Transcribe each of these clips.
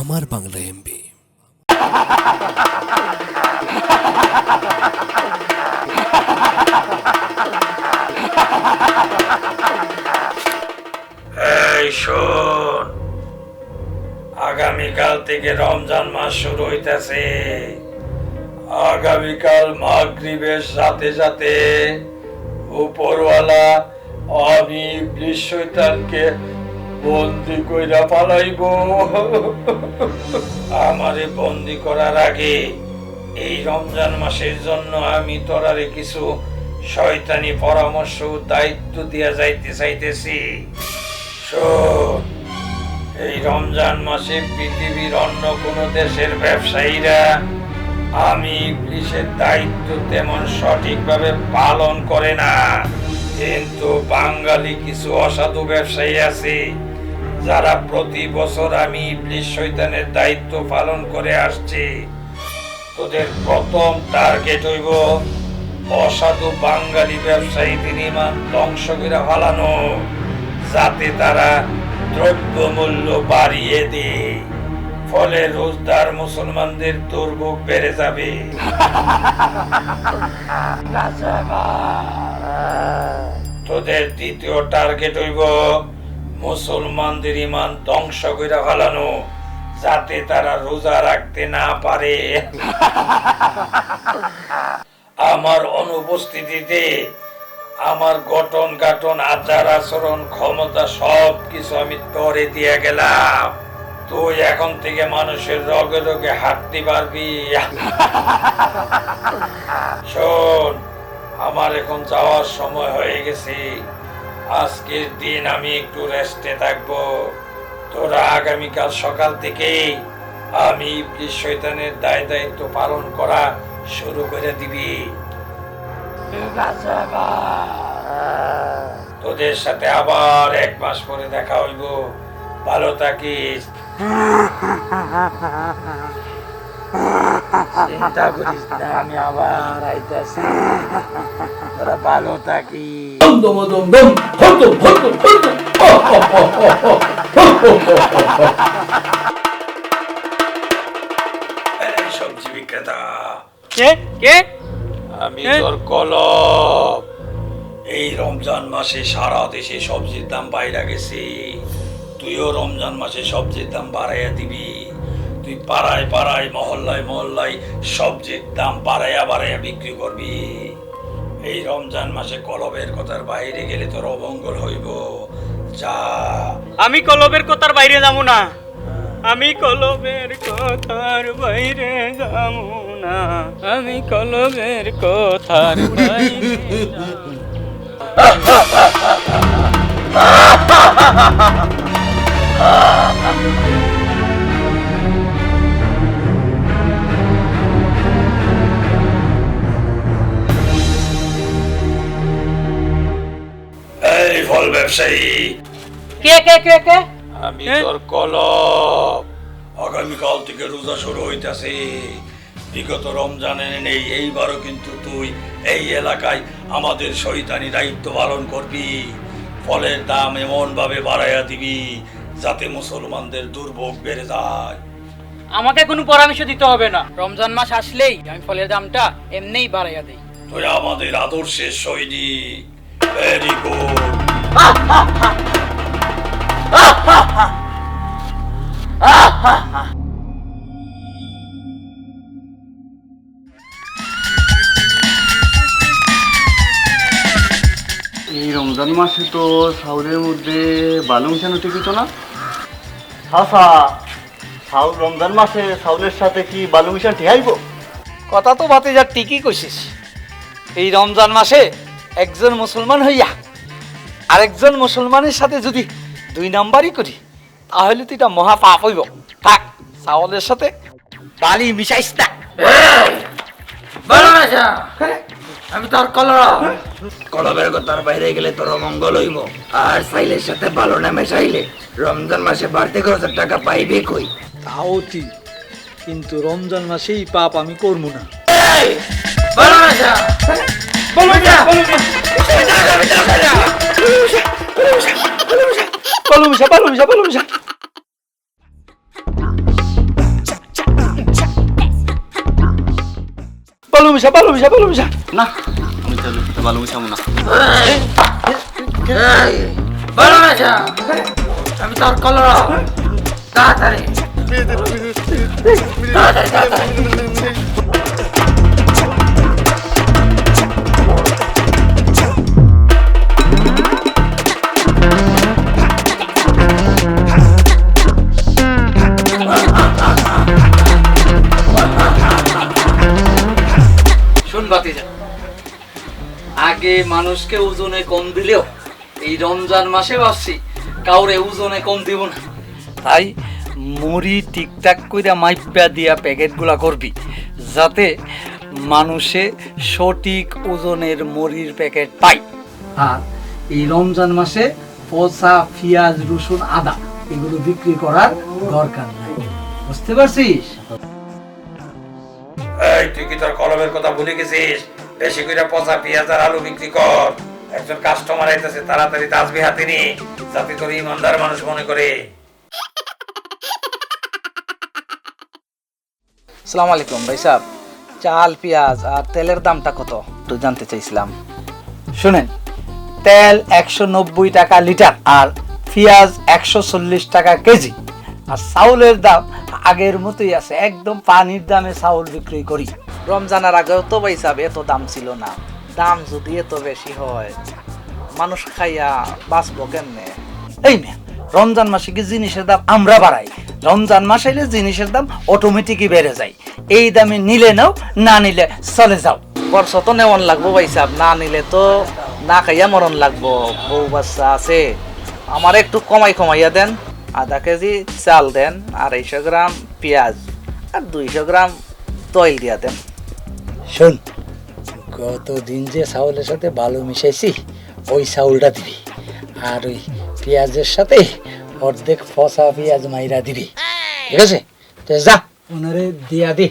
আমার বাংলা এমবি আগামীকাল থেকে রমজান মাস শুরু হইতেছে। আগামীকাল মাগরিবের সাথে সাথে উপরওয়ালা আমি শয়তানকে বন্দি কইরা পালাইব। আমারে বন্দি করার আগে এই রমজান মাসের জন্য আমি তোরারে কিছু শয়তানি পরামর্শ দায়িত্ব দিয়া যাইতে চাইতেছি। এই রমজান মাসে পৃথিবীর অন্য কোনো দেশের ব্যবসায়ীরা আমি ইবলিশের দায়িত্ব তেমন সঠিকভাবে পালন করে না। কিন্তু বাঙালি কিছু অসাধু ব্যবসায়ী আছে যারা প্রতি বছর আমি ইবলিশ শয়তানের দায়িত্ব পালন করে আসছে তোদের প্রথম টার্গেট হইব অসাধু বাঙালি ব্যবসায়ীদের ইমান ধ্বংস করে ফালানো যাতে তারা দ্রব্যমূল্য বাড়িয়ে দেয়। ফলে রোজদার মুসলমানদের দুর্ভোগ বেড়ে যাবে। তোদের দ্বিতীয় টার্গেট হইব মুসলমানদের ইমান ধ্বংস করে ফেলানো, যাতে তারা রোজা রাখতে না পারে। আমার অনুপস্থিতিতে আমার গঠন গাঠন আচার আচরণ, ক্ষমতা সব কিছু আমি তরে দিয়ে গেলাম। তুই এখন থেকে মানুষের রগে রগে হাঁটতে পারবি। শোন, আমার এখন যাওয়ার সময় হয়ে গেছে। আজকের দিন আমি একটু রেস্টে থাকব। তোরা আগামীকাল সকাল থেকেই আমি শয়তানের দায় দায়িত্ব পালন করা শুরু করে দিবি। তোদের সাথে আবার এক মাস পরে দেখা হইব। ভালো থাকিস। চিন্তা করিস না আমি আবার আইতাছি তোরা ভালো এই সবজি বিক্রেতা কে? কে আমি? তোর কলব এই রমজান মাসে সারা দেশে সবজির দাম বাইরে গেছে। তুইও রমজান মাসে সবজির দাম বাড়াইয়া দিবি। তুই পাড়ায় পাড়ায় মহল্লায় মহল্লায় সবজির দাম বাড়াইয়া বাড়াইয়া বিক্রি করবি। এই রমজান মাসে কলবের কথার বাইরে গেলে তোর অমঙ্গল হইব। যা। আমি কলবের কথার বাইরে যাব না। আমি কলবের কথার বাইরে যাব না। আমি কলবের কথার বাইরে যাব ব্যবসায়ী। কে কে কে কে? আমি? তোর কলব আগামীকাল থেকে রোজা শুরু হইতাছে। বিগত রমজানে নেই এইবারও কিন্তু তুই এই এলাকায় আমাদের শৈতানি দায়িত্ব পালন করবি। ফলের দাম এমন ভাবে বাড়াইয়া দিবি যাতে মুসলমানদের দুর্ভোগ বেড়ে যায়। আমাকে কোনো পরামর্শ দিতে হবে না। রমজান মাস আসলেই আমি ফলের দামটা এমনিই বাড়াইয়া দিই। তুই আমাদের আদর্শের সৈনিক। ভেরি গুড এই রমজান মাসে তো সাউদের মধ্যে বালু ঠিক হতো না? হাসা সাউল রমজান মাসে সাউলের সাথে কি বালু মিশান ঠিকাইব কথা তো বাতে যা ঠিকই কইছিস। এই রমজান মাসে একজন মুসলমান হইয়া আরেকজন মুসলমানের সাথে যদি দুই নাম্বারই করি তাহলে তো এটা মহা পাপ হইব। থাক চাওয়ালের সাথে বালি মিশাইস না। আমি তোর কলর। কলবের কথার বাইরে গেলে তোর অমঙ্গল হইব। আর সাইলের সাথে ভালো না মেশাইলে রমজান মাসে বাড়তি খরচ টাকা পাইবে কই? তাও ঠিক কিন্তু রমজান মাসেই পাপ আমি করব না। বালু মিশা বালু Belum bisa, belum bisa, belum bisa, bisa, bisa, bisa. Bisa, bisa, bisa. Nah, kamu jalu, belum bisa mana? Bisa. Kami tahu kalau lah. Tahu datar বাতিজা আগে মানুষকে ওজনে কম দিলেও এই রমজান মাসে ভাবছি, কাউরে ওজনে কম দিব না। তাই মুড়ি ঠিকঠাক কইরা মাইপা দিয়া প্যাকেটগুলা করবি, যাতে মানুষে সঠিক ওজনের মুড়ির প্যাকেট পায়। আর এই রমজান মাসে পচা পেঁয়াজ, রসুন, আদা এগুলো বিক্রি করার দরকার নাই। বুঝতে পারছিস? এই, তুই কি তোর কলমের কথা ভুলে গেছিস? বেশি করে পচা পেঁয়াজ আর আলু বিক্রি কর। একজন কাস্টমার আইতেছে তাড়াতাড়ি হাতে নি, যাতে তোর ইমানদার মানুষ মনে করে। সালাম আলাইকুম, ভাই সাহেব। চাল, পেঁয়াজ আর তেলের দামটা কত? একটু জানতে চাইছিলাম। শুনেন, তেল একশো নব্বই টাকা লিটার আর পেঁয়াজ একশো চল্লিশ টাকা কেজি। আর চাউলের দাম আগের মতোই আছে। একদম পানির দামে চাউল বিক্রি করি। রমজানের আগেও তো সাহেব, এত দাম ছিল না। দাম যদি এত বেশি হয়, মানুষ খাইয়া বাঁচবো কেমনে? এই মেয়ে, রমজান মাসে কি জিনিসের দাম আমরা বাড়াই? রমজান মাসে এলে জিনিসের দাম অটোমেটিকই বেড়ে যায়। এই দামে নিলে নাও, না নিলে চলে যাও। বর্ষ তো নেওয়ান লাগবো ভাই সাহেব, না নিলে তো না খাইয়া মরণ লাগবো। বউ বাচ্চা আছে, আমার একটু কমাই কমাইয়া দেন। আধা কেজি চাল দেন আড়াইশো গ্রাম পেঁয়াজ আর দুইশো গ্রাম তৈল দিয়া দেন। শোন, গতদিন যে চাউলের সাথে বালু মিশাইছি, ওই চাউলটা দিবি আর ওই পেঁয়াজের সাথে অর্ধেক ফসা পেঁয়াজ মাইরা দিবি। ঠিক আছে? যা ওনারে দিয়া দি।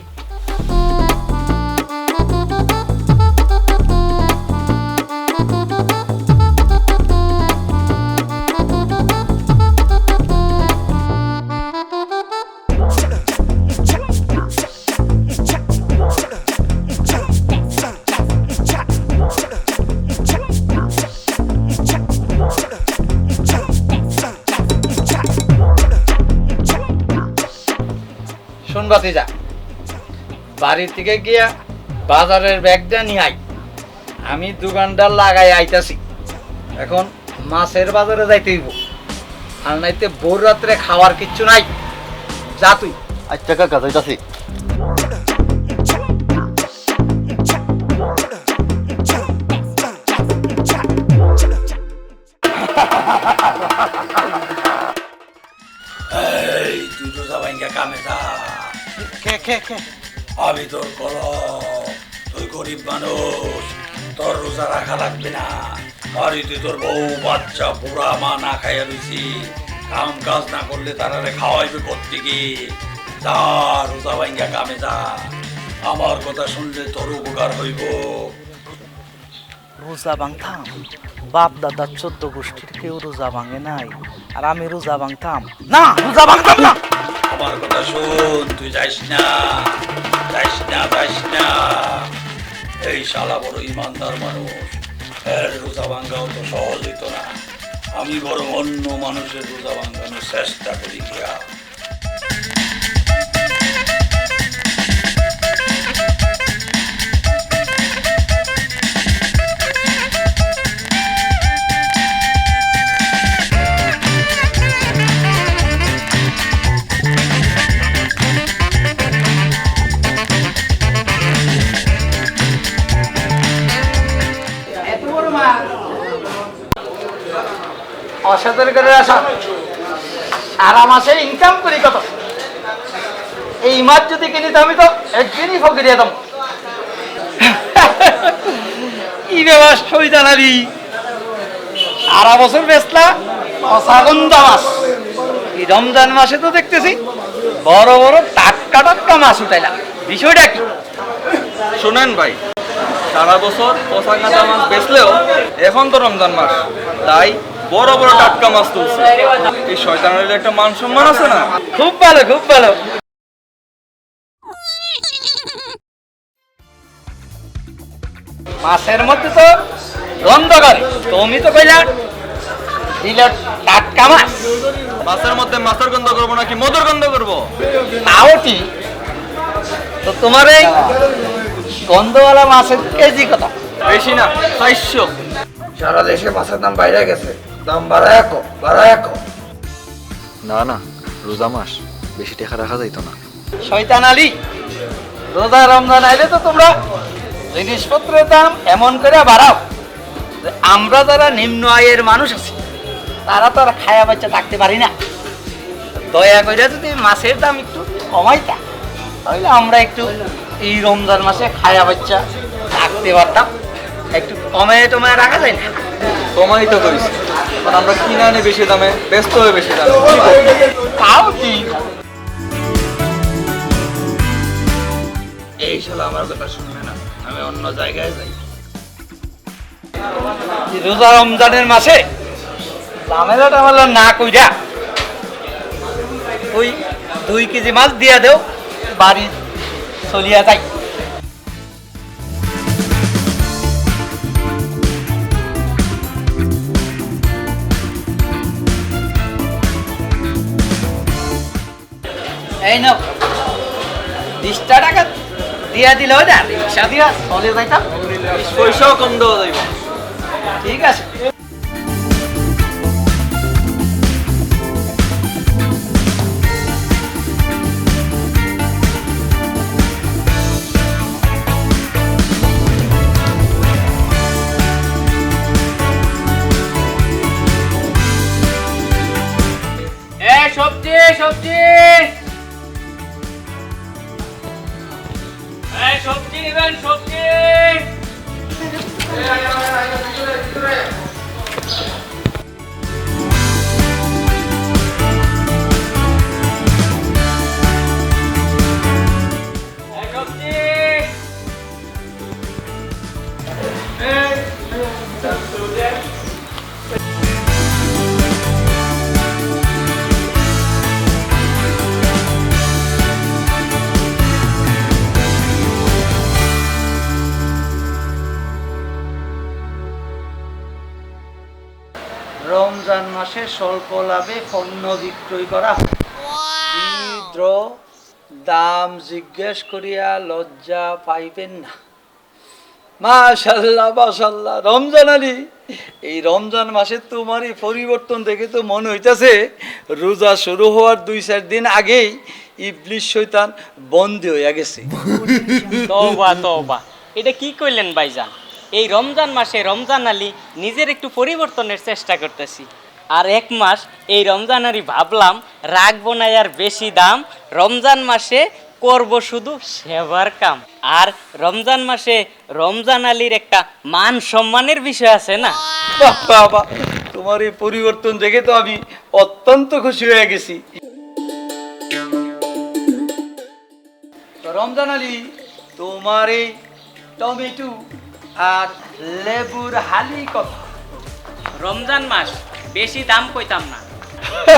যা। বাড়ি থেকে গিয়া বাজারের ব্যাগটা নিয়ে আই আমি দোকানটা লাগাই আইতাছি। এখন মাছের বাজারে যাইতে হইব। আর নাইতে ভোর রাত্রে খাওয়ার কিচ্ছু নাই। যা তুই। আচ্ছা কাকা যাইতাছি আমি তোর কলম তুই গরিব মানুষ। তোর রোজা রাখা লাগবে না। বাড়িতে তোর বউ বাচ্চা বুড়া মা না খাইয়া রয়েছি কাম কাজ না করলে তারা খাওয়াইবে করতে কি যা রোজা ভাঙ্গা কামে যা। আমার কথা শুনলে তোর উপকার হইব। রোজা ভাঙতাম? বাপ দাদার চোদ্দ গোষ্ঠীর কেউ রোজা ভাঙে নাই। আর আমি রোজা ভাঙতাম? না রোজা ভাঙতাম না! আমার কথা শুন, তুই যাইস না যাইস না যাইস না। এই শালা বড় ইমানদার মানুষ, এর রোজা ভাঙ্গাও তো সহজ হইতো না। আমি বরং অন্য মানুষের রোজা ভাঙ্গানোর চেষ্টা করি গিয়া। অসাধারণ করে আসা সারা মাসে ইনকাম করি কত? এই মাছ যদি কিনি তো আমি তো একদিনই ফকিরিয়ে দাম কি ব্যাপার সই জানাবি। সারা বছর বেচলা অসাগন্ধা মাছ। এই রমজান মাসে তো দেখতেছি বড় বড় টাটকা টাটকা মাছ উঠাইলাম বিষয়টা কি? শোনেন ভাই সারা বছর পচা কাঁচা মাছ বেচলেও এখন তো রমজান মাস তাই বড় বড় টাটকা মাছ তুলছে। এই শয়তানের একটা মান সম্মান আছে না? খুব ভালো খুব ভালো। মাছের মধ্যে তো গন্ধ করে তুমি তো কইলা দিল টাটকা মাছ। মাছের মধ্যে মাছের গন্ধ করব নাকি মধুর গন্ধ করব? তাও ঠিক। তো তোমার এই গন্ধওয়ালা মাছের কেজি কত? বেশি না চারশো। সারা দেশে মাছের দাম বাইরে গেছে। দাম বাড়ায় কো বাড়ায় কো না না রোজা মাস বেশি টাকা রাখা যাইতো না। শয়তান আলী রোজা রমজান আইলে তো তোমরা জিনিসপত্রের দাম এমন করে বাড়াও যে আমরা যারা নিম্ন আয়ের মানুষ আছি তারা তো আর খায়া বাচ্চা থাকতে পারি না। দয়া করে যদি মাছের দাম একটু কমাইতা তাহলে আমরা একটু এই রমজান মাসে খায়া বাচ্চা থাকতে পারতাম। একটু কমে টমায় রাখা যায় না। কমাই তো করিস কারণ আমরা কিনে আনি বেশি দামে ব্যস্ত হয়ে বেশি দামে। কি তাও ঠিক এই শালা আমার কথা শুনবে না। আমি অন্য জায়গায় যাই। রোজা রমজানের মাসে? ঝামেলা টামেলা না কইরা ওই দুই কেজি মাছ দিয়া দেও বাড়ি চলিয়া যাই। এই নাও বিশটা টাকা দিয়া দিলে না রিক্সা দিয়া চলে যাইতাম। পয়সাও কম দেওয়া যাইব। ঠিক আছে। মাসে স্বল্প লাভে পণ্য বিক্রয় করা তীব্র দাম জিজ্ঞেস করিয়া লজ্জা পাইবেন না। মাশাল্লাহ মাশাল্লাহ রমজান আলী এই রমজান মাসে তোমার এই পরিবর্তন দেখে তো মনে হইতেছে রোজা শুরু হওয়ার দুই চার দিন আগেই ইবলিশ শৈতান বন্দি হইয়া গেছে। তওবা তওবা। এটা কি কইলেন ভাইজান? এই রমজান মাসে রমজান আলী নিজের একটু পরিবর্তনের চেষ্টা করতেছি। আর এক মাস এই রমজান আলী ভাবলাম রাখব না আর বেশি দাম। রমজান মাসে করব শুধু সেবার কাম। আর রমজান মাসে রমজান আলীর একটা মান সম্মানের বিষয় আছে না? বাহ। তোমার এই পরিবর্তন দেখে তো আমি অত্যন্ত খুশি হয়ে গেছি। রমজান আলী তোমার এই টমেটো আর লেবুর হালি কত রমজান মাস বেশি দাম কইতাম না।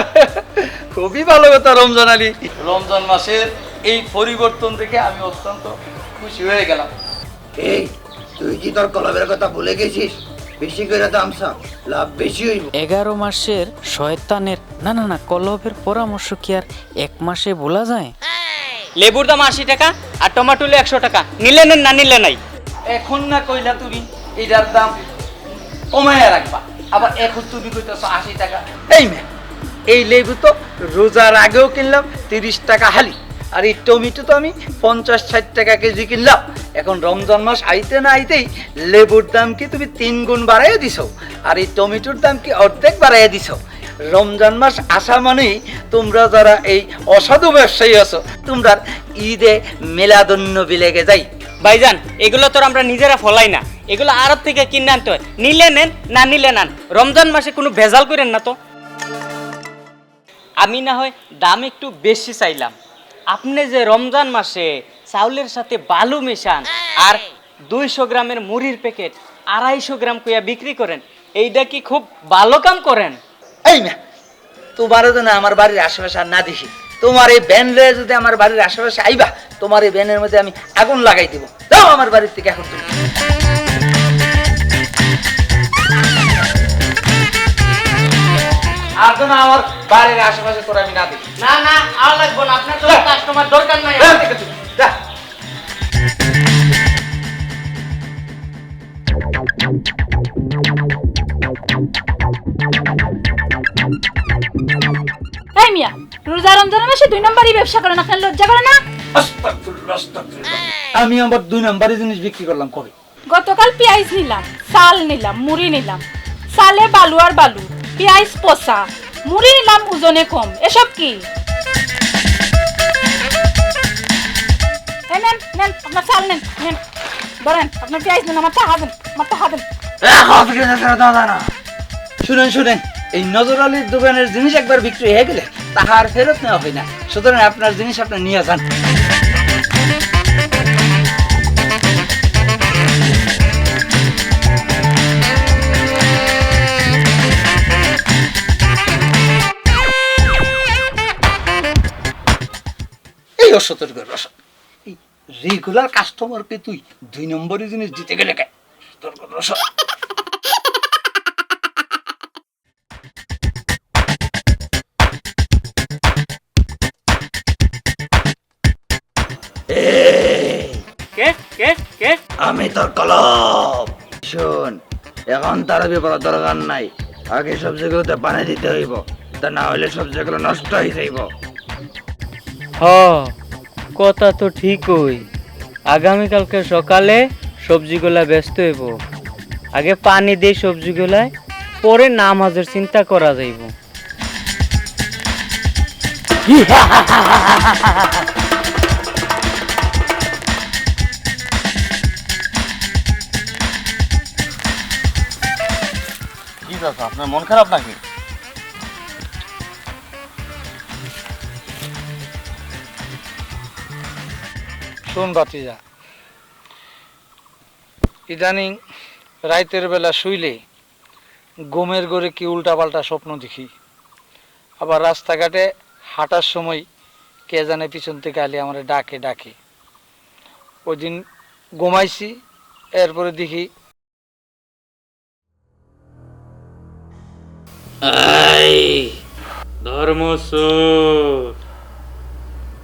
খুবই ভালো কথা রমজান আলী। রমজান মাসের এই পরিবর্তন দেখে আমি অত্যন্ত খুশি হয়ে গেলাম। এই তুই কি তোর কলবের কথা ভুলে গেছিস? বেশি করে দাম লাভ বেশি হইব। এগারো মাসের শয়তানের না না না কলবের পরামর্শ কি আর এক মাসে বলা যায়? লেবুর দাম আশি টাকা আর টমাটোলে একশো টাকা। নিলে নেন না নিলে নাই। এখন না কইলা তুমি এটার দাম কমাইয়া রাখবা। আবার এখন তুমি কইতেছো আশি টাকা। এই মে এই লেবু তো রোজার আগেও কিনলাম তিরিশ টাকা হালি। আর এই টমেটো তো আমি পঞ্চাশ ষাট টাকা কেজি কিনলাম। এখন রমজান মাস আইতে না আইতেই লেবুর দাম কি তুমি তিন গুণ বাড়াইয়া দিছো? আর এই টমেটোর দাম কি অর্ধেক বাড়াইয়া দিছো? রমজান মাস আসা মানেই তোমরা যারা এই অসাধু ব্যবসায়ী আছো তোমরা ঈদে মেলাদন্য বিলেগে যাই। ভাইজান এগুলো তো আমরা নিজেরা ফলাই না। এগুলো আরব থেকে কিনে আনতে হয়। নিলে নেন না নিলে নেন। রমজান মাসে কোনো ভেজাল করেন না তো। আমি না হয় দাম একটু বেশি চাইলাম। আপনি যে রমজান মাসে চাউলের সাথে বালু মেশান আর দুইশো গ্রামের মুড়ির প্যাকেট আড়াইশো গ্রাম কইয়া বিক্রি করেন এইটা কি খুব ভালো কাম করেন? এই না তোমারও তো না আমার বাড়ির আশেপাশে আর না দেখি। তোমার এই ব্যান লয়ে যদি আমার বাড়ির আশেপাশে আইবা তোমার এই ব্যানের মধ্যে আমি আগুন লাগাই দিব। যাও আমার বাড়ির থেকে এখন তুমি। আর যেন আমার বাড়ির আশেপাশে তোর আমি না দেখি। না না আর লাগবো না। আপনার তো কাস্টমার দরকার নাই যা থেকে যা। এই মিয়া রোজা রমজানের মাসে দুই নম্বরই ব্যবসা করেন আপনার লজ্জা করে না। আমি আমার দুই নাম্বারের জিনিস বিক্রি করলাম কবে? গতকাল পেঁয়াজ নিলাম চাল নিলাম মুড়ি নিলাম চালে বালু আর বালু। পেঁয়াজ পচা মুড়ি নিলাম ওজনে কম। এসব কি? আপনার শুনেন শুনেন, এই নজর আলীর দোকানের জিনিস একবার বিক্রি হয়ে গেলে তাহা আর ফেরত নেওয়া হয় না। সুতরাং আপনার জিনিস আপনি নিয়ে যান। এই অসতর্ক রস এই রেগুলার কাস্টমারকে তুই দুই নম্বরের জিনিস দিতে গেলে কে? সতর্ক রস কে? কে? কে? আমি তোর কলম। শোন এখন তার ব্যাপার দরকার নাই। আগে সবজিগুলোতে পানি দিতে হইব তা না হলে সবজিগুলো নষ্ট হয়ে যাইব। হ। কথা তো ঠিকই। আগামীকালকে সকালে সবজিগুলা ব্যস্ত হইব। আগে পানি দিয়ে সবজিগুলায়, পরে নামাজের চিন্তা করা যাইব। আপনার মন খারাপ নাকি? শোন বাতিজা ইদানিং রাইতের বেলা শুইলে ঘুমের ঘরে কি উল্টাপাল্টা স্বপ্ন দেখি। আবার রাস্তাঘাটে হাঁটার সময় কে জানে পিছন থেকে আলি আমার ডাকে ডাকে। ওই দিন ঘুমাইছি, এরপরে দেখি ধর্মসুর,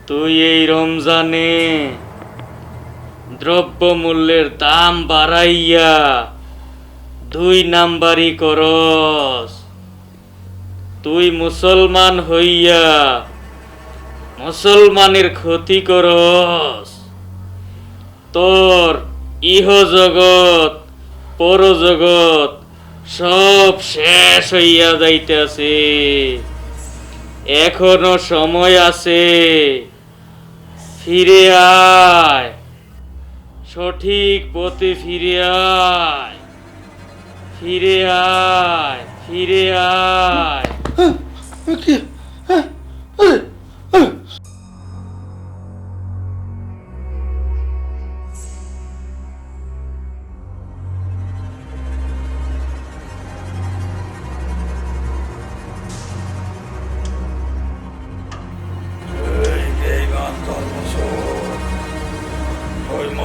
তুই এই রমজানে দ্রব্য মূল্যের দাম বাড়াইয়া দুই নাম্বারি করস। তুই মুসলমান হইয়া মুসলমানের ক্ষতি করস। তোর ইহ জগৎ পরজগৎ সব শেষ হইয়া যাইতেছে। এখনও সময় আছে। ফিরে আয়। সঠিক পথে ফিরে আয়। ফিরে আয় ফিরে আয়।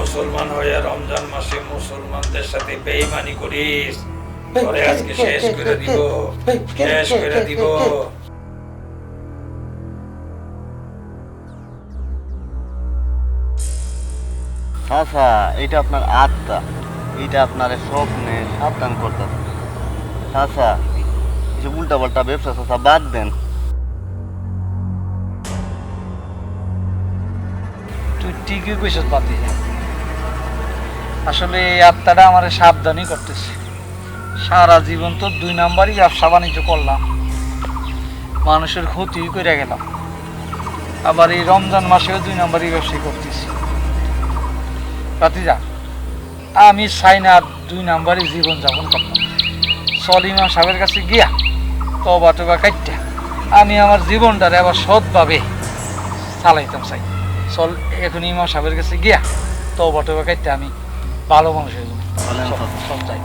মুসলমান হয়ে রমজান মাসে মুসলমানদের সাথে বেইমানি করিস। পরে আজকে শেষ করে দিব। শেষ করে দিব। আচ্ছা এটা আপনার আত্মা। এটা আপনার স্বপ্নে সাবধান করতে আচ্ছা এসব উল্টা পাল্টা ব্যবসা চাচা বাদ দেন। তুই ঠিকই কইছিস বাতি আসলে এই আত্মাটা আমার সাবধানই করতেছে। সারা জীবন তো দুই নাম্বারই ব্যবসা বাণিজ্য করলাম। মানুষের ক্ষতি করে গেলাম। আবার এই রমজান মাসেও দুই নাম্বারই ব্যবসায়ী করতেছি। বাতিজা আমি চাই না দুই নাম্বারই জীবন যাপন করতাম। সলিমা সাহেবের কাছে গিয়া তবা টবা কাটটা আমি আমার জীবনটারে আবার সৎভাবে চালাইতাম চাই। চল এখন ইমা সাহেবের কাছে গিয়া তো বটে কাইতে আমি ভালো মানুষ হয়ে যাব ভালো চল, চল যাই